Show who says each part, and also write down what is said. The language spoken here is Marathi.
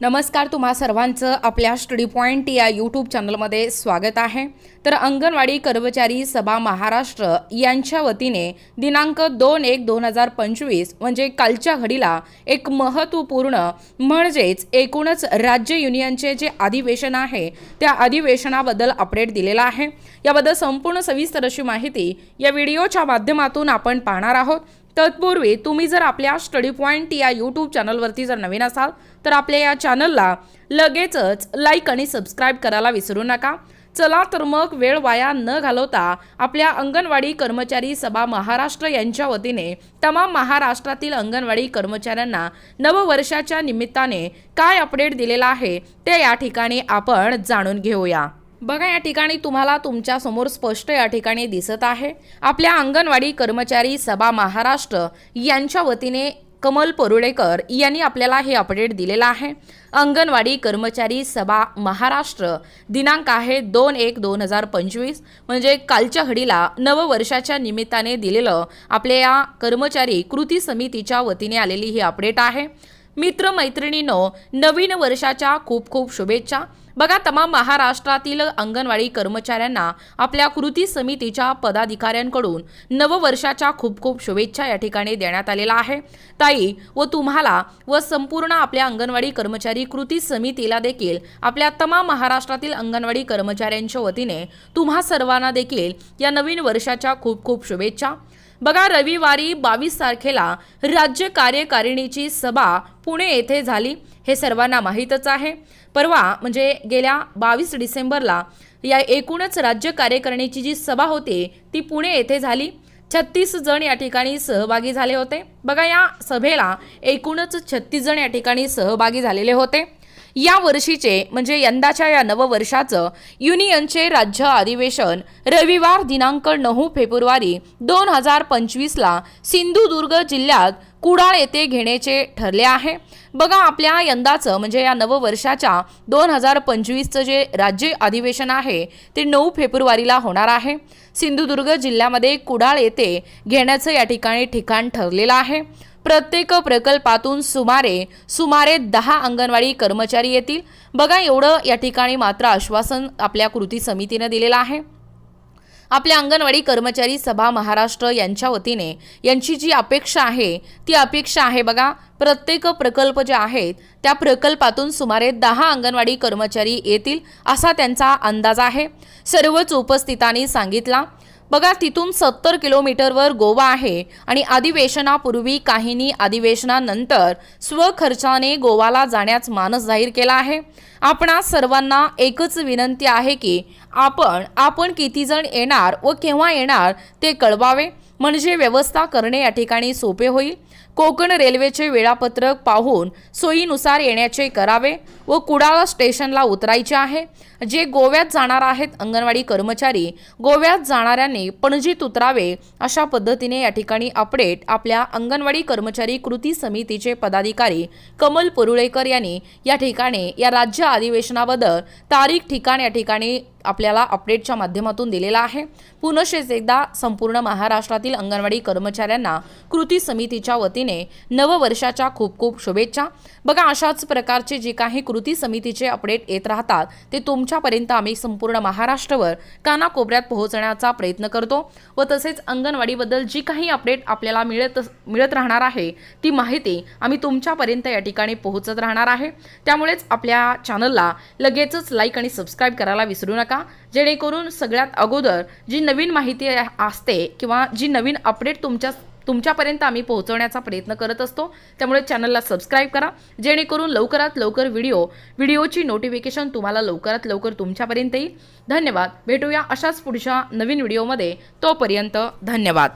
Speaker 1: नमस्कार तुम्हा सर्वांचं आपल्या स्टडी पॉईंट या यूट्यूब चॅनलमध्ये स्वागत आहे. तर अंगणवाडी कर्मचारी सभा महाराष्ट्र यांच्या वतीने दिनांक दोन एक दोन हजार पंचवीस म्हणजे कालच्या घडीला एक महत्त्वपूर्ण म्हणजेच एकूणच राज्य युनियनचे जे अधिवेशन आहे त्या अधिवेशनाबद्दल अपडेट दिलेला आहे. याबद्दल संपूर्ण सविस्तर अशी माहिती या व्हिडिओच्या माध्यमातून आपण पाहणार आहोत. तत्पूर्वी तुम्ही जर आपल्या स्टडी पॉईंट या यूट्यूब चॅनलवरती जर नवीन असाल तर आपल्या या चॅनलला लगेचच लाईक आणि सबस्क्राईब करायला विसरू नका. चला तर मग वेळ वाया न घालवता आपल्या अंगणवाडी कर्मचारी सभा महाराष्ट्र यांच्या वतीने तमाम महाराष्ट्रातील अंगणवाडी कर्मचाऱ्यांना नववर्षाच्या निमित्ताने काय अपडेट दिलेला आहे ते या ठिकाणी आपण जाणून घेऊया. बघा या ठिकाणी तुम्हाला तुमच्यासमोर स्पष्ट या ठिकाणी दिसत आहे. आपल्या अंगणवाडी कर्मचारी सभा महाराष्ट्र यांच्या वतीने कमल परुळेकर यांनी आपल्याला हे अपडेट दिलेलं आहे. अंगणवाडी कर्मचारी सभा महाराष्ट्र दिनांक आहे दोन एक दोन हजार पंचवीस. म्हणजे कालच्या घडीला नववर्षाच्या निमित्ताने दिलेलं आपल्या या कर्मचारी कृती समितीच्या वतीने आलेली ही अपडेट आहे. मित्रमैत्रिणींनो नवीन वर्षाच्या खूप खूप शुभेच्छा. बघा तमाम महाराष्ट्रातील अंगणवाडी कर्मचाऱ्यांना आपल्या कृती समितीच्या पदाधिकाऱ्यांकडून नववर्षाच्या खूप खूप शुभेच्छा या ठिकाणी देण्यात आलेला आहे. ताई व तुम्हाला व संपूर्ण आपल्या अंगणवाडी कर्मचारी कृती समितीला देखील आपल्या तमाम महाराष्ट्रातील अंगणवाडी कर्मचाऱ्यांच्या वतीने तुम्हा सर्वांना देखील या नवीन वर्षाच्या खूप खूप शुभेच्छा. बघा रविवारी बावीस तारखेला राज्य कार्यकारिणीची सभा पुणे येथे झाली. हे सर्वांना माहीतच आहे. परवा म्हणजे गेल्या बावीस डिसेंबरला या एकूणच राज्य कार्यकारिणीची जी सभा होती ती पुणे येथे झाली. छत्तीस जण या ठिकाणी सहभागी झाले होते. बघा या सभेला एकूणच छत्तीस जण या ठिकाणी सहभागी झालेले होते. या वर्षीचे म्हणजे यंदाच्या या नववर्षाचं युनियनचे राज्य अधिवेशन रविवार दिनांक नऊ फेब्रुवारी दोन हजार पंचवीसला सिंधुदुर्ग जिल्ह्यात कुडाळ येथे घेण्याचे ठरले आहे. बघा आपल्या यंदाचं म्हणजे या नववर्षाच्या दोन हजार पंचवीसचं जे राज्य अधिवेशन आहे ते नऊ फेब्रुवारीला होणार आहे. सिंधुदुर्ग जिल्ह्यामध्ये कुडाळ येथे घेण्याचं या ठिकाणी ठिकाण ठरलेलं आहे. प्रत्येक प्रकल्पातून सुमारे सुमारे दहा अंगणवाडी कर्मचारी येतील. बघा एवढं या ठिकाणी मात्र आश्वासन आपल्या कृती समितीनं दिलेलं आहे. आपल्या अंगणवाडी कर्मचारी सभा महाराष्ट्र यांच्या वतीने यांची जी अपेक्षा आहे ती अपेक्षा आहे बघा प्रत्येक प्रकल्प जे आहेत त्या प्रकल्पातून सुमारे दहा अंगणवाडी कर्मचारी येतील असा त्यांचा अंदाज आहे. सर्वच उपस्थितांनी सांगितला. बघा तिथून सत्तर किलोमीटरवर गोवा आहे आणि अधिवेशनापूर्वी काहींनी अधिवेशनानंतर स्वखर्चाने गोवाला जाण्यास मानस जाहीर केला आहे. आपणा सर्वांना एकच विनंती आहे की आपण आपण कितीजण येणार व केव्हा येणार ते कळवावे. म्हणजे व्यवस्था करणे या ठिकाणी सोपे होईल. कोकण रेल्वेचे वेळापत्रक पाहून सोयीनुसार येण्याचे करावे व कुडाळ स्टेशनला उतरायचे आहे. जे गोव्यात जाणार आहेत अंगणवाडी कर्मचारी गोव्यात जाणाऱ्यांनी पणजीत उतरावे अशा पद्धतीने या ठिकाणी अपडेट आपल्या अंगणवाडी कर्मचारी कृती समितीचे पदाधिकारी कमल परुळेकर यांनी या ठिकाणी या राज्य अधिवेशनाबद्दल तारीख ठिकाण या ठिकाणी आपल्याला अपडेटच्या माध्यमातून दिलेला आहे. पुनशेच एकदा संपूर्ण महाराष्ट्रातील अंगणवाडी कर्मचाऱ्यांना कृती समितीच्या वतीने नववर्षाच्या खूप खूप शुभेच्छा. बघा अशाच प्रकारचे जे काही कृती समितीचे अपडेट येत राहतात ते तुमच्यापर्यंत आम्ही संपूर्ण महाराष्ट्रवर कानाकोपऱ्यात पोहोचण्याचा प्रयत्न करतो व तसेच अंगणवाडीबद्दल जी काही अपडेट आपल्याला मिळत मिळत राहणार आहे ती माहिती आम्ही तुमच्यापर्यंत या ठिकाणी पोहोचत राहणार आहे. त्यामुळेच आपल्या चॅनलला लगेचच लाईक आणि सबस्क्राईब करायला विसरू नका. जेणेकरून सगळ्यात अगोदर जी नवीन माहिती असते किंवा जी नवीन अपडेट तुमच्या तुमच्यापर्यंत आम्ही पोहोचवण्याचा प्रयत्न करत असतो त्यामुळे चॅनलला सबस्क्राईब करा. जेणेकरून लवकरात लवकर व्हिडिओ व्हिडिओची नोटिफिकेशन तुम्हाला लवकरात लवकर तुमच्यापर्यंत येईल. धन्यवाद. भेटूया अशाच पुढच्या नवीन व्हिडिओमध्ये तोपर्यंत धन्यवाद.